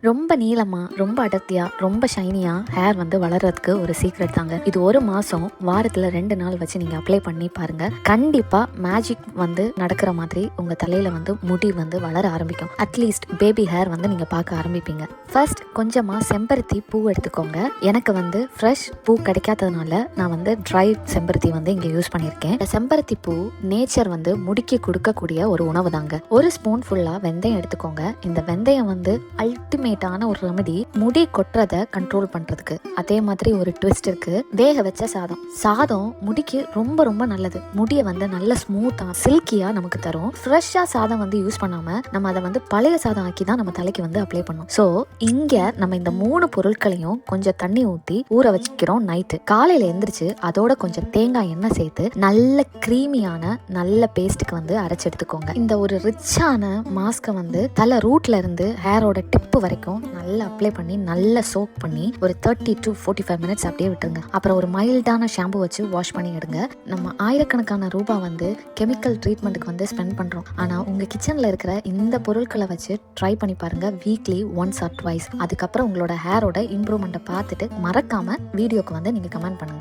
ரொம்ப நீளமா ரொம்ப அடர்த்தியா ரொம்ப ஷைனியா ஹேர் வந்து வளர்றதுக்கு ஒரு சீக்ரெட் தாங்க. இது ஒரு மாசம் வாரத்துல ரெண்டு நாள் வச்சு நீங்க அப்ளை பண்ணி பாருங்க. கண்டிப்பா மேஜிக் வந்து நடக்கிற மாதிரி உங்க தலையில வந்து முடி வந்து வளர ஆரம்பிக்கும். அட்லீஸ்ட் பேபி ஹேர் வந்து நீங்க பார்க்க ஆரம்பிப்பீங்க. ஃபர்ஸ்ட் கொஞ்சமா செம்பருத்தி பூ எடுத்துக்கோங்க. எனக்கு வந்து ஃப்ரெஷ் பூ கிடைக்காததுனால நான் வந்து ட்ரை செம்பருத்தி வந்து இங்க யூஸ் பண்ணியிருக்கேன். செம்பருத்தி பூ நேச்சர் வந்து முடிக்கு கொடுக்கக்கூடிய ஒரு உணவு தாங்க ஒரு ஸ்பூன் ஃபுல்லா வெந்தயம் எடுத்துக்கோங்க. இந்த வெந்தயம் வந்து அல்டிமேட்டான ஒரு ரெமெடி முடி கொட்டுறத கண்ட்ரோல் பண்றதுக்கு. அதே மாதிரி ஒரு ட்விஸ்ட் இருக்கு. வேக வச்ச சாதம். சாதம் முடிக்கு ரொம்ப ரொம்ப நல்லது. முடியை வந்து நல்ல ஸ்மூத்தா சில்கியா நமக்கு தரும். ஃப்ரெஷ்ஷா சாதம் வந்து யூஸ் பண்ணாம நம்ம அதை வந்து பழைய சாதம் ஆக்கி தான் நம்ம தலைக்கு வந்து அப்ளை பண்ணோம் ஸோ இங்க நம்ம இந்த மூணு பொருட்களையும் கொஞ்சம் தண்ணி ஊத்தி ஊற வச்சுக்கிறோம் நைட்டு காலையில எந்திரிச்சு அதோட கொஞ்சம் தேங்காய் எண்ணெய் சேர்த்து நல்ல க்ரீமியான நல்ல பேஸ்ட்டுக்கு வந்து அரைச்சு எடுத்துக்கோங்க. இந்த ஒரு ரிச்சான மாஸ்க்கை வந்து தலை ரூட்ல இருந்து ஹேரோட டிப்பு வரைக்கும் நல்லா அப்ளை பண்ணி நல்லா சோக் பண்ணி ஒரு thirty to forty five minutes அப்படியே விட்டுருங்க. அப்புறம் ஒரு மைல்டான ஷாம்பு வச்சு வாஷ் பண்ணி எடுங்க. நம்ம ஆயிரக்கணக்கான ரூபாய் வந்து கெமிக்கல் ட்ரீட்மெண்ட்டுக்கு வந்து ஸ்பெண்ட் பண்ணுறோம் ஆனால் உங்கள் கிச்சனில் இருக்கிற இந்த பொருட்களை வச்சு ட்ரை பண்ணி பாருங்க. வீக்லி ஒன்ஸ் ஆர் ட்வைஸ் அதுக்கப்புறம் உங்களோட ஹேரோட இம்ப்ரூவ்மெண்ட்டை பார்த்துட்டு மறக்காமல் வீடியோக்கு வந்து நீங்கள் கமெண்ட் பண்ணுங்கள்